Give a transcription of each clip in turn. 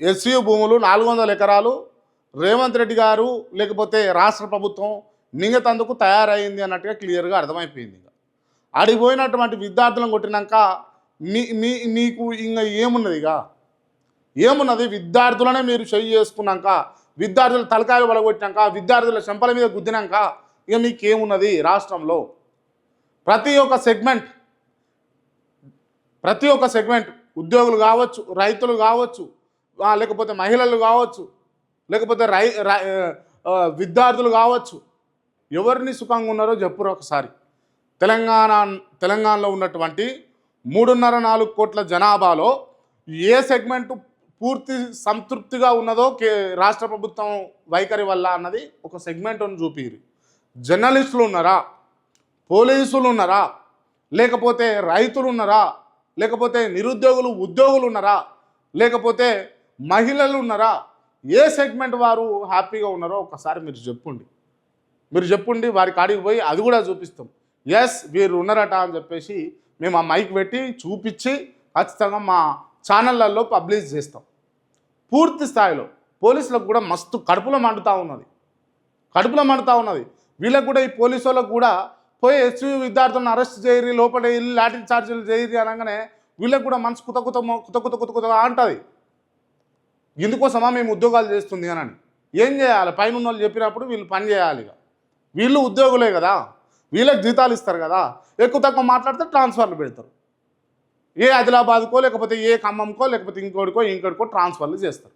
SEO భూములు నాలుగు వందల ఎకరాలు. రేవంత్ రెడ్డి గారు లేకపోతే రాష్ట్ర ప్రభుత్వం మింగతందుకు తయారైంది అన్నట్టుగా క్లియర్గా అర్థమైపోయింది ఇక. అడిగిపోయినటువంటి విద్యార్థులను కొట్టినాక మీ మీ మీకు ఇంకా ఏమున్నది ఇక? ఏమున్నది? విద్యార్థులనే మీరు చెయ్యి చేసుకున్నాక విద్యార్థుల తలకాయలు పడగొట్టినాక విద్యార్థుల చెంపల మీద గుద్దినాక ఇక మీకేమున్నది రాష్ట్రంలో? ప్రతి ఒక్క సెగ్మెంట్ ప్రతి ఒక్క సెగ్మెంట్ ఉద్యోగులు కావచ్చు రైతులు కావచ్చు లేకపోతే మహిళలు కావచ్చు లేకపోతే రై విద్యార్థులు కావచ్చు ఎవరిని సుఖంగా ఉన్నారో చెప్పురు ఒకసారి. తెలంగాణ తెలంగాణలో ఉన్నటువంటి మూడున్నర నాలుగు కోట్ల జనాభాలో ఏ సెగ్మెంట్ పూర్తి సంతృప్తిగా ఉన్నదో కే రాష్ట్ర ప్రభుత్వం వైఖరి వల్ల అన్నది ఒక సెగ్మెంట్ చూపిరు. జర్నలిస్టులు ఉన్నారా? పోలీసులు ఉన్నారా? లేకపోతే రైతులు ఉన్నారా? లేకపోతే నిరుద్యోగులు ఉద్యోగులు ఉన్నారా? లేకపోతే మహిళలు ఉన్నారా? ఏ సెగ్మెంట్ వారు హ్యాపీగా ఉన్నారో ఒకసారి మీరు చెప్పండి. మీరు చెప్పండి వారి కాడికి పోయి అది కూడా చూపిస్తాం. ఎస్ వీరు ఉన్నారట అని చెప్పేసి మేము ఆ మైక్ పెట్టి చూపించి ఖచ్చితంగా మా ఛానళ్ళల్లో పబ్లిష్ చేస్తాం. పూర్తి స్థాయిలో పోలీసులకు కూడా మస్తు కడుపులో మండుతూ ఉన్నది. కడుపులో మండుతూ ఉన్నది. వీళ్ళకు కూడా ఈ పోలీసు వాళ్ళకు కూడా పోయి ఎస్యూ విద్యార్థులను అరెస్ట్ చేయరి లోపల వెళ్ళి లాఠీ చార్జీలు చేయరి అనగానే వీళ్ళకు కూడా మనసు కుత కుత కుత కుత కుత కుత అంటుంది. ఇందుకోసమా మేము ఉద్యోగాలు చేస్తుంది అని ఏం చేయాలి? పైన ఉన్న వాళ్ళు చెప్పినప్పుడు వీళ్ళు పని చేయాలి ఇక. వీళ్ళు ఉద్యోగులే కదా. వీళ్ళకి జీతాలు ఇస్తారు కదా. ఎక్కువ తక్కువ మాట్లాడితే ట్రాన్స్ఫర్లు పెడతారు. ఏ ఆదిలాబాద్కో లేకపోతే ఏ ఖమ్మంకో లేకపోతే ఇంకోటికో ఇంకోటికో ట్రాన్స్ఫర్లు చేస్తారు.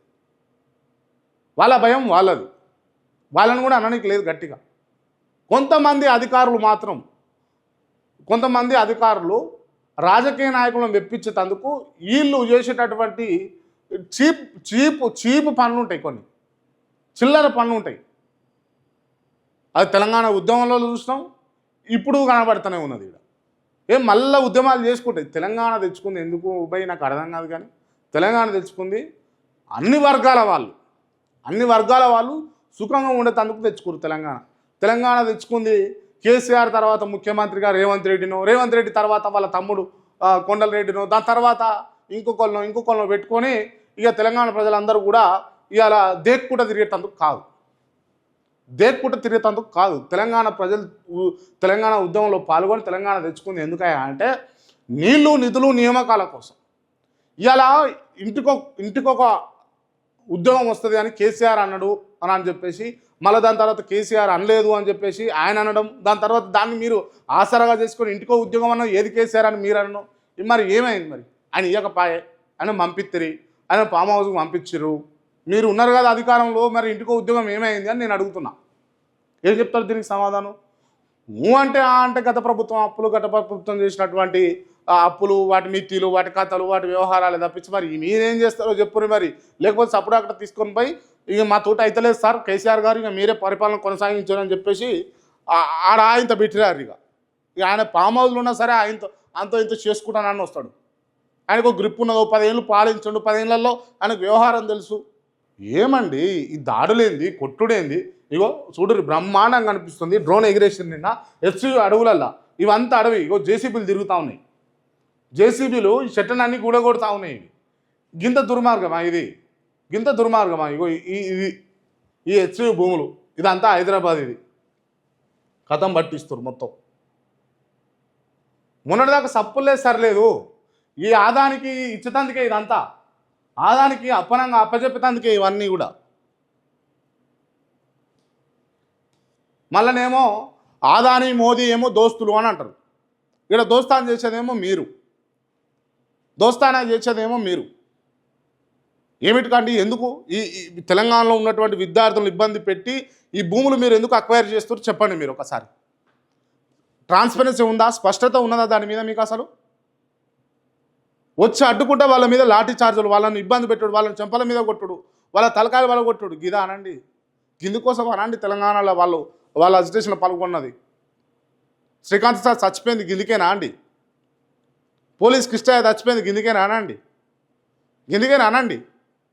వాళ్ళ భయం వాళ్ళది. వాళ్ళని కూడా అనడానికి లేదు గట్టిగా. కొంతమంది అధికారులు మాత్రం కొంతమంది అధికారులు రాజకీయ నాయకులను మెప్పించేటందుకు వీళ్ళు చేసేటటువంటి చీప్ చీప్ చీప్ పనులు ఉంటాయి కొన్ని. చిల్లర పనులు ఉంటాయి అది తెలంగాణ ఉద్యమంలో చూసినాం ఇప్పుడు కనబడుతూనే ఉన్నది ఇక్కడ ఏం మళ్ళీ ఉద్యమాలు చేసుకుంటాయి. తెలంగాణ తెచ్చుకుంది ఎందుకు పోయి నాకు అర్థం కాదు కానీ. తెలంగాణ తెచ్చుకుంది అన్ని వర్గాల వాళ్ళు. అన్ని వర్గాల వాళ్ళు సుఖంగా ఉండేటందుకు తెచ్చుకోరు తెలంగాణ. తెలంగాణ తెచ్చుకుంది కేసీఆర్ తర్వాత ముఖ్యమంత్రిగా రేవంత్ రెడ్డినో రేవంత్ రెడ్డి తర్వాత వాళ్ళ తమ్ముడు కొండల రెడ్డినో దాని తర్వాత ఇంకొకళ్ళనో ఇంకొకళ్ళనో పెట్టుకొని ఇక తెలంగాణ ప్రజలందరూ కూడా ఇవాళ దేక్కుట తిరిగేటందుకు కాదు. దేక్కుట తిరిగేటందుకు కాదు. తెలంగాణ ప్రజలు తెలంగాణ ఉద్యమంలో పాల్గొని తెలంగాణ తెచ్చుకుంది ఎందుకయ్యా అంటే నీళ్ళు నిధులు నియామకాల కోసం. ఇవాళ ఇంటికో ఇంటికొక ఉద్యోగం వస్తుంది అని కేసీఆర్ అన్నాడు అని అని చెప్పేసి మళ్ళీ దాని తర్వాత కేసీఆర్ అనలేదు అని చెప్పేసి ఆయన అనడం దాని తర్వాత దాన్ని మీరు ఆసరాగా చేసుకొని ఇంటికో ఉద్యోగం అన్న ఏది కేసీఆర్ అని మీరు అనడం మరి ఏమైంది మరి? ఆయన ఇయ్యకపాయే అని మంపిత్తిరి ఆయన ఫామ్ హౌస్కి పంపించిర్రు. మీరు ఉన్నారు కదా అధికారంలో మరి ఇంటికో ఉద్యోగం ఏమైంది అని నేను అడుగుతున్నా. ఏం చెప్తారు దీనికి సమాధానం? నువ్వు అంటే అంటే గత ప్రభుత్వం అప్పులు గత ప్రభుత్వం చేసినటువంటి అప్పులు వాటి మిత్తిలు వాటి కథలు వాటి వ్యవహారాలు తప్పించి మరి మీరేం చేస్తారో చెప్పురు మరి. లేకపోతే సప్పుడు అక్కడ తీసుకొని పోయి ఇక మా తోట అయితలేదు సార్ కేసీఆర్ గారు ఇక మీరే పరిపాలన కొనసాగించారని చెప్పేసి ఆడ ఆయనతో పెట్టిరారు ఇక. ఇక ఆయన పామ్ హౌస్లో ఉన్నా సరే ఆయనతో అంతో ఇంత చేసుకుంటానని వస్తాడు. ఆయనకు ఒక గ్రిప్ ఉన్నదో పదేళ్ళు పాలించండు పదేళ్ళలో ఆయనకు వ్యవహారం తెలుసు. ఏమండి? ఈ దాడులేంది కొట్టుడేంది? ఇగో చూడరు బ్రహ్మాండంగా కనిపిస్తుంది డ్రోన్ ఎగిరేసింది నిన్న ఎస్సీ అడవులల్లా ఇవంతా అడవి ఇగో జేసీబీలు తిరుగుతూ ఉన్నాయి. జేసీబీలు ఈ చెట్లన్నీ కూడగొడతా ఉన్నాయి. ఇవి గింత దుర్మార్గమా ఇది? గింత దుర్మార్గమా ఇగో ఈ ఇది? ఈ హెచ్సి భూములు ఇదంతా హైదరాబాద్ ఇది. కథం పట్టిస్తారు మొత్తం. మొన్నటిదాకా సప్పులే సరలేదు. ఈ ఆదానికి ఇచ్చేతందుకే ఇదంతా. ఆదానికి అప్పనంగా అప్పచెప్పేతందుకే ఇవన్నీ కూడా. మళ్ళనేమో ఆదాని మోదీ ఏమో దోస్తులు అని అంటారు. ఇక్కడ దోస్తాన్ చేసేదేమో మీరు. దోస్తానా చేసేదేమో మీరు. ఏమిటికండి? ఎందుకు? ఈ ఈ తెలంగాణలో ఉన్నటువంటి విద్యార్థులను ఇబ్బంది పెట్టి ఈ భూములు మీరు ఎందుకు అక్వైర్ చేస్తారు చెప్పండి మీరు ఒకసారి. ట్రాన్స్పరెన్సీ ఉందా? స్పష్టత ఉన్నదా దాని మీద మీకు అసలు? వచ్చి అడ్డుకుంటే వాళ్ళ మీద లాఠీ చార్జులు వాళ్ళని ఇబ్బంది పెట్టుడు వాళ్ళని చెంపల మీద కొట్టుడు వాళ్ళ తలకాయలు వాళ్ళ కొట్టుడు. గిదా అనండి. గిందుకోసం అనండి తెలంగాణలో వాళ్ళు వాళ్ళ అజిటేషన్లో పాల్గొన్నది. శ్రీకాంత్ సార్ చచ్చిపోయింది గిందికేనా అండి? పోలీస్ కృష్ణయ్య చచ్చిపోయింది గిందికేనా అనండి? గిందికేనా అనండి?